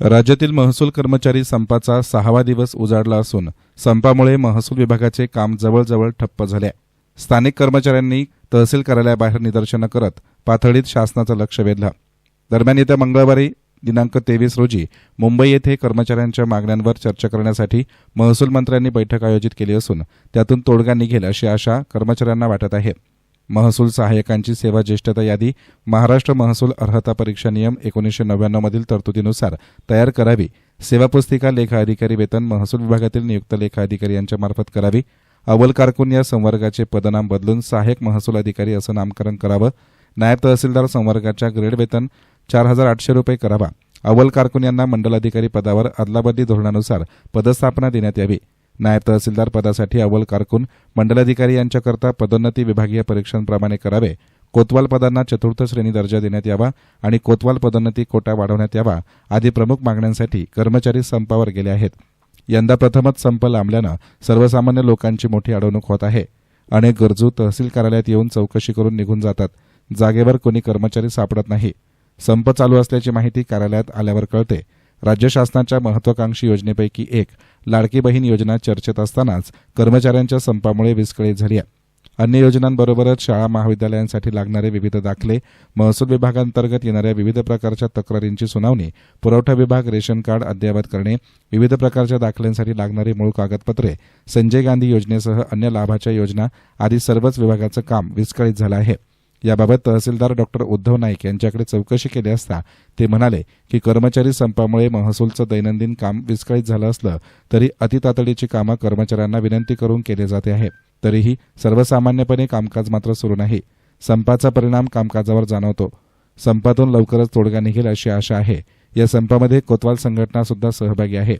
राज्यातील महसूल कर्मचारी संपाचा सहावा दिवस उजाडला असून संपामुळे महसूल विभागाचे काम जवळजवळ ठप्प झाले. स्थानिक कर्मचाऱ्यांनी तहसील कार्यालयाबाहेर निदर्शनं करत पाथडीत शासनाचं लक्ष वेधलं. दरम्यान येत्या मंगळवारी दिनांक तेवीस रोजी मुंबई येथे कर्मचाऱ्यांच्या मागण्यांवर चर्चा करण्यासाठी महसूल मंत्र्यांनी बैठक आयोजित केली असून त्यातून तोडगा निघेल अशी आशा कर्मचाऱ्यांना वाटत आहे. महसूल सहाय्यकांची सेवा ज्येष्ठता यादी महाराष्ट्र महसूल अर्हता परीक्षा नियम एकोणीसशे नव्याण्णव मधील तरतुदीनुसार तयार करावी. सेवा पुस्तिका लेखा अधिकारी वेतन महसूल विभागातील नियुक्त लेखा अधिकारी यांच्या मार्फत करावी. अव्वल कारकून या संवर्गाचे पदनाम बदलून सहाय्यक महसूल अधिकारी असं नामकरण करावं. नायब तहसीलदार संवर्गाच्या ग्रेड वेतन चार हजार आठशे रुपये करावा. अव्वल कारकून यांना मंडल अधिकारी पदावर अदलाबदली धोरणानुसार पदस्थापना देण्यात यावी. नायब तहसीलदार पदासाठी अव्वल कारकून मंडलाधिकारी यांच्याकरता पदोन्नती विभागीय परीक्षांप्रमाणे करावे. कोतवाल पदांना चतुर्थ श्रेणी दर्जा देण्यात यावा आणि कोतवाल पदोन्नती कोटा वाढवण्यात यावा आदी प्रमुख मागण्यांसाठी कर्मचारी संपावर गेले आहेत. यंदा प्रथमच संप लांबल्यानं सर्वसामान्य लोकांची मोठी अडवणूक होत आहे. अनेक गरजू तहसील कार्यालयात येऊन चौकशी करून निघून जातात. जागेवर कोणी कर्मचारी सापडत नाही. संप चालू असल्याची माहिती कार्यालयात आल्यावर कळते. राज्य शासनाच्या महत्वाकांक्षी योजनेपैकी एक लाडकी बहीण योजना चर्चेत असतानाच कर्मचाऱ्यांच्या संपामुळे विस्कळीत झाली आहे. अन्य योजनांबरोबरच शाळा महाविद्यालयांसाठी लागणारे विविध दाखले महसूल विभागांतर्गत येणाऱ्या विविध प्रकारच्या तक्रारींची सुनावणी पुरवठा विभाग रेशन कार्ड अद्ययावत करणे विविध प्रकारच्या दाखल्यांसाठी लागणारी मूळ कागदपत्रे संजय गांधी योजनेसह अन्य लाभाच्या योजना आदी सर्वच विभागाचं काम विस्कळीत झालं आहे. याबाबत तहसीलदार डॉक्टर उद्धव नाईक यांच्याकडे चौकशी केली असता ते म्हणाले की कर्मचारी संपामुळे महसूलचं दैनंदिन काम विस्कळीत झालं असलं तरी अतितातडीची कामं कर्मचाऱ्यांना विनंती करून केले जाते आहे. तरीही सर्वसामान्यपणे कामकाज मात्र सुरू नाही. संपाचा परिणाम कामकाजावर जाणवतो. संपातून लवकरच तोडगा निघेल अशी आशा आहे. या संपामध्ये कोतवाल संघटना सुद्धा सहभागी आहे.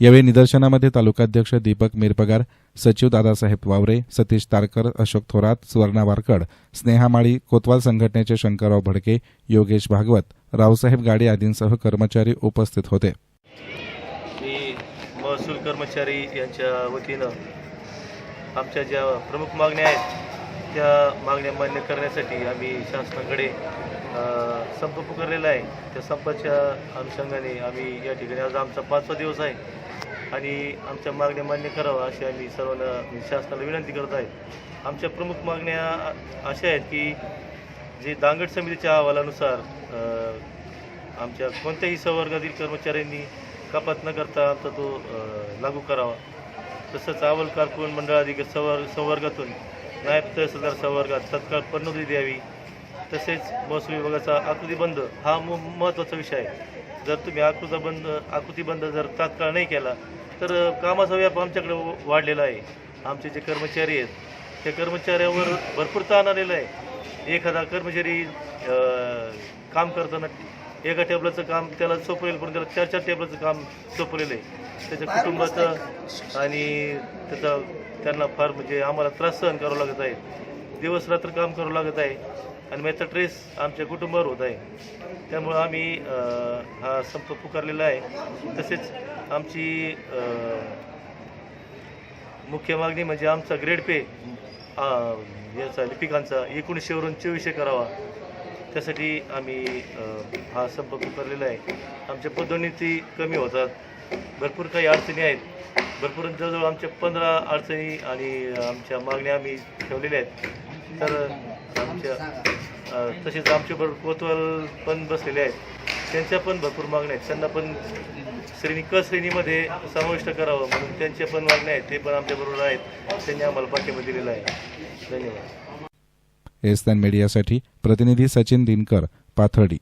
यावेळी निदर्शनामध्ये तालुकाध्यक्ष दीपक मिरपगार सचिव दादासाहेब वावरे सतीश तारकर अशोक थोरात सुवर्णा वारकड स्नेहा माळी कोतवाल संघटनेचे शंकरराव भडके योगेश भागवत रावसाहेब गाडे आदींसह कर्मचारी उपस्थित होते. मी महसूल कर्मचारी यांच्या वतीनं आमच्या ज्या प्रमुख मागण्या आहेत त्या मागण्या मान्य करण्यासाठी आम्ही शासनाकडे संप पुकारलेला आहे. त्या संपाच्या अनुषंगाने आम्ही या ठिकाणी आज आमचा पाचवा दिवस आहे आणि आमच्या मागण्या मान्य कराव्या अशी आम्ही सर्वांना शासनाला विनंती करत आहे. आमच्या प्रमुख मागण्या अशा आहेत की जे दांगड समितीच्या अहवालानुसार आमच्या कोणत्याही संवर्गातील कर्मचाऱ्यांनी कपात न करता आमचा तो लागू करावा. तसंच अहवाल कारकून मंडळाधिकारी संवर्ग संवर्गातून नायब तहसीलदार संवर्गात तत्काळ पदोन्नती द्यावी. तसेच महसूल विभागाचा आकृतीबंध हा म महत्त्वाचा विषय आहे. जर तुम्ही आकृतीबंध आकृतीबंध जर तात्काळ नाही केला तर कामाचा व्याप आमच्याकडे वाढलेला आहे. आमचे जे कर्मचारी आहेत त्या कर्मचाऱ्यावर भरपूर ताण आलेला आहे. एखादा कर्मचारी काम करताना एका टेबलाचं काम त्याला सोपवलेलं पण त्याला चार चार टेबलाचं काम सोपवलेलं आहे. त्याच्या कुटुंबाचं आणि त्याचा त्यांना फार म्हणजे आम्हाला त्रास सहन करावा लागत आहे. दिवस रात्र काम करावं लागत आहे. आणि मग याचा ट्रेस आमच्या कुटुंबावर होत आहे. त्यामुळं आम्ही हा संप पुकारलेला आहे. तसेच आमची मुख्य मागणी म्हणजे आमचा ग्रेड पे याचा लिपिकांचा एकोणीसशेवरून चोवीसशे करावा. त्यासाठी आम्ही हा संप पुकारलेला आहे. आमच्या पदोन्नती कमी होतात. भरपूर काही अडचणी आहेत. भरपूर जवळजवळ आमच्या पंधरा अडचणी आणि आमच्या मागण्या आम्ही ठेवलेल्या आहेत. तर आमच्या तसेच आमच्याबरोबर कोतवाल पण बसलेले आहेत. त्यांच्या पण भरपूर मागण्या आहेत. त्यांना पण श्रेणी क श्रेणीमध्ये समाविष्ट करावं म्हणून त्यांच्या पण मागण्या आहेत. ते पण आमच्याबरोबर आहेत. त्यांनी आम्हाला पाठिंबा दिलेला आहे. धन्यवाद. एस मीडियासाठी प्रतिनिधी सचिन दिनकर पाथर्डी.